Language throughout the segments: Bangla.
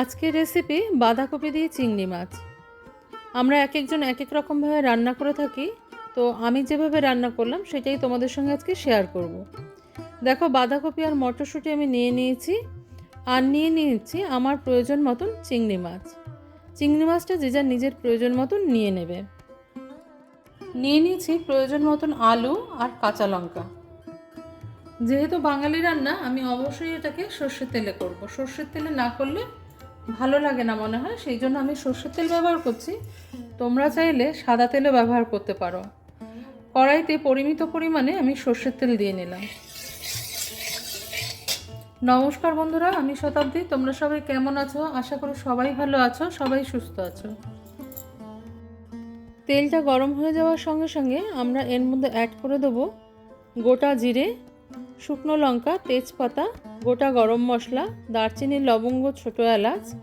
আজকের রেসিপি বাঁধাকপি দিয়ে চিংড়ি মাছ। আমরা এক একজন এক এক রকমভাবে রান্না করে থাকি, তো আমি যেভাবে রান্না করলাম সেটাই তোমাদের সঙ্গে আজকে শেয়ার করব। দেখো, বাঁধাকপি আর মটরশুঁটি আমি নিয়ে নিয়েছি আর নিয়ে নিয়েছি আমার প্রয়োজন মতন চিংড়ি মাছ। চিংড়ি মাছটা যে যার নিজের প্রয়োজন মতন নিয়ে নেবে। নিয়ে নিয়েছি প্রয়োজন মতন আলু আর কাঁচা লঙ্কা। যেহেতু বাঙালি রান্না, আমি অবশ্যই এটাকে সর্ষের তেলে করব। সর্ষের তেলে না করলে ভালো লাগে না মনে হয়, সেই জন্য আমি সর্ষের তেল ব্যবহার করছি। তোমরা চাইলে সাদা তেলও ব্যবহার করতে পারো। কড়াইতে পরিমিত পরিমাণে আমি সর্ষের তেল দিয়ে নিলাম। নমস্কার বন্ধুরা, আমি শতাব্দী। তোমরা সবাই কেমন আছো? আশা করি সবাই ভালো আছো, সবাই সুস্থ আছো। তেলটা গরম হয়ে যাওয়ার সঙ্গে সঙ্গে আমরা এর মধ্যে অ্যাড করে দেবো গোটা জিরে শুকনো লঙ্কা, তেজপাতা, গোটা গরম মশলা দারচিনির লবঙ্গ, ছোটো এলাচ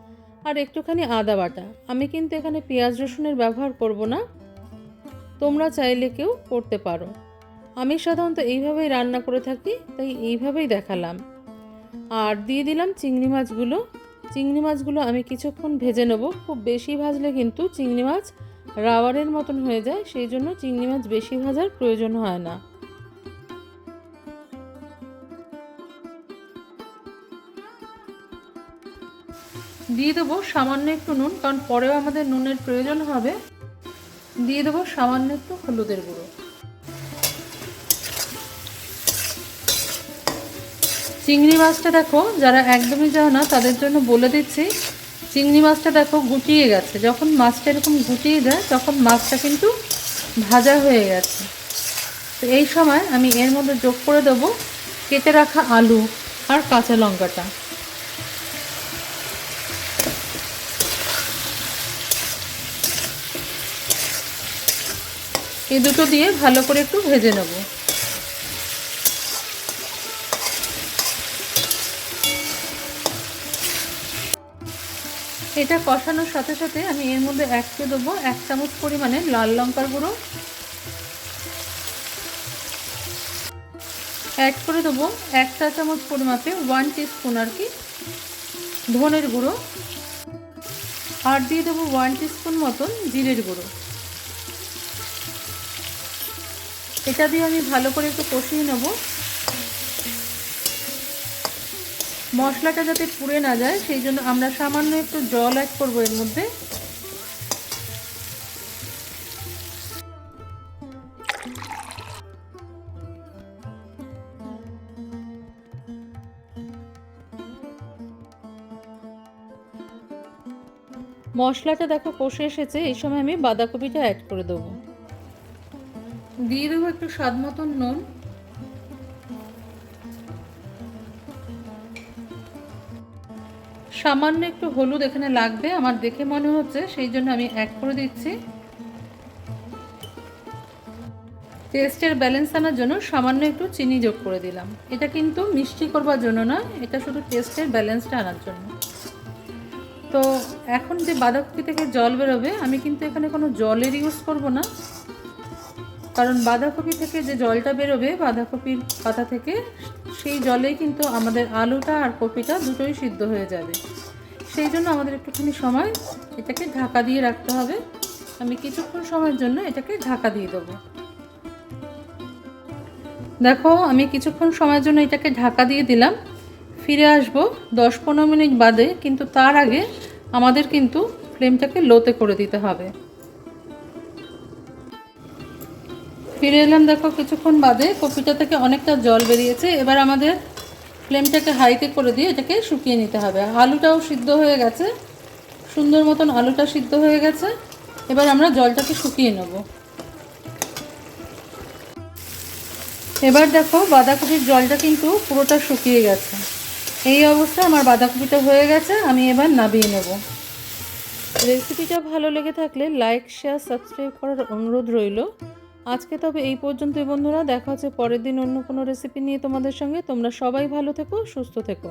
আর একটুখানি আদা বাটা। আমি কিন্তু এখানে পেঁয়াজ রসুনের ব্যবহার করব না। তোমরা চাইলে কেউ করতে পারো। আমি সাধারণত এইভাবেই রান্না করে থাকি, তাই এইভাবেই দেখালাম। আর দিয়ে দিলাম চিংড়ি মাছগুলো। চিংড়ি মাছগুলো আমি কিছুক্ষণ ভেজে নেব। খুব বেশি ভাজলে কিন্তু চিংড়ি মাছ রাবারের মতন হয়ে যায়, সেই জন্য চিংড়ি মাছ বেশি ভাজার প্রয়োজন হয় না। দিয়ে দেবো সামান্য একটু নুন, কারণ পরেও আমাদের নুনের প্রয়োজন হবে। দিয়ে দেবো সামান্য একটু হলুদের গুঁড়ো। চিংড়ি মাছটা দেখো, যারা একদমই জানো না, তাদের জন্য বলে দিচ্ছি, চিংড়ি মাছটা দেখো গুটিয়ে গেছে। যখন মাছটা এরকম গুটিয়ে যায়, তখন মাছটা কিন্তু ভাজা হয়ে গেছে। তো এই সময় আমি এর মধ্যে যোগ করে দেবো, কেটে রাখা আলু আর কাঁচা লঙ্কাটা। এই দুটো দিয়ে ভালো করে একটু ভেজে নেব। এটা কষানোর সাথে সাথে আমি এর মধ্যে এক করে দেবো, এক চামচ পরিমাণে লাল লঙ্কার গুঁড়ো। অ্যাড করে দেবো এক চা চামচ পরিমাপে ওয়ান স্পুন আর কি ধনের গুঁড়ো। আর দিয়ে দেবো ওয়ান স্পুন মতন জিরের গুঁড়ো। এটা দিয়ে আমি ভালো করে একটু কষিয়ে নেব। মশলাটা যাতে পুড়ে না যায়, সেই জন্য আমরা সামান্য একটু জল অ্যাড করব এর মধ্যে। মশলাটা দেখো কষে এসেছে, এই সময় আমি বাঁধাকপিটা অ্যাড করে দেবো। দিয়ে দেবো একটু স্বাদ মতন নুন। সামান্য একটু হলুদ এখানে লাগবে, আমার দেখে মনে হচ্ছে, সেই জন্য আমি অ্যাড করে দিচ্ছি। টেস্টের ব্যালেন্স আনার জন্য সামান্য একটু চিনি যোগ করে দিলাম। এটা কিন্তু মিষ্টি করবার জন্য না এটা শুধু টেস্টের ব্যালেন্সটা আনার জন্য। তো এখন যে বাঁধাকপি থেকে জল বেরোবে, আমি কিন্তু এখানে কোনো জলের ইউজ করব না। কারণ বাঁধাকপি থেকে যে জলটা বেরোবে, বাঁধাকপির পাতা থেকে সেই জলেই কিন্তু আমাদের আলুটা আর কপিটা দুটোই সিদ্ধ হয়ে যাবে। সেই জন্য আমাদের একটুখানি সময় এটাকে ঢাকা দিয়ে রাখতে হবে। আমি কিছুক্ষণ সময়ের জন্য এটাকে ঢাকা দিয়ে দেবো। দেখো, আমি কিছুক্ষণ সময়ের জন্য এটাকে ঢাকা দিয়ে দিলাম। ফিরে আসব দশ পনেরো মিনিট বাদে, কিন্তু তার আগে আমাদের কিন্তু ফ্লেমটাকে লোতে করে দিতে হবে। ফিরে এলাম দেখো কিছুক্ষণ বাদে, কপিটা থেকে অনেকটা জল বেরিয়েছে। এবার আমাদের ফ্লেমটাকে হাইতে করে দিয়ে এটাকে শুকিয়ে নিতে হবে। আলুটাও সিদ্ধ হয়ে গেছে। সুন্দর মতন আলুটা সিদ্ধ হয়ে গেছে। এবার আমরা জলটাকে শুকিয়ে নেব। এবার দেখো বাঁধাকপির জলটা কিন্তু পুরোটা শুকিয়ে গেছে। এই অবস্থায় আমার বাঁধাকপিটা হয়ে গেছে, আমি এবার নাবিয়ে নেব। রেসিপিটা ভালো লেগে থাকলে লাইক শেয়ার সাবস্ক্রাইব করার অনুরোধ রইল। আজকে তবে এই পর্যন্তই বন্ধুরা, দেখা হচ্ছে পরের দিন অন্য কোনো রেসিপি নিয়ে তোমাদের সঙ্গে। তোমরা সবাই ভালো থেকো, সুস্থ থেকো।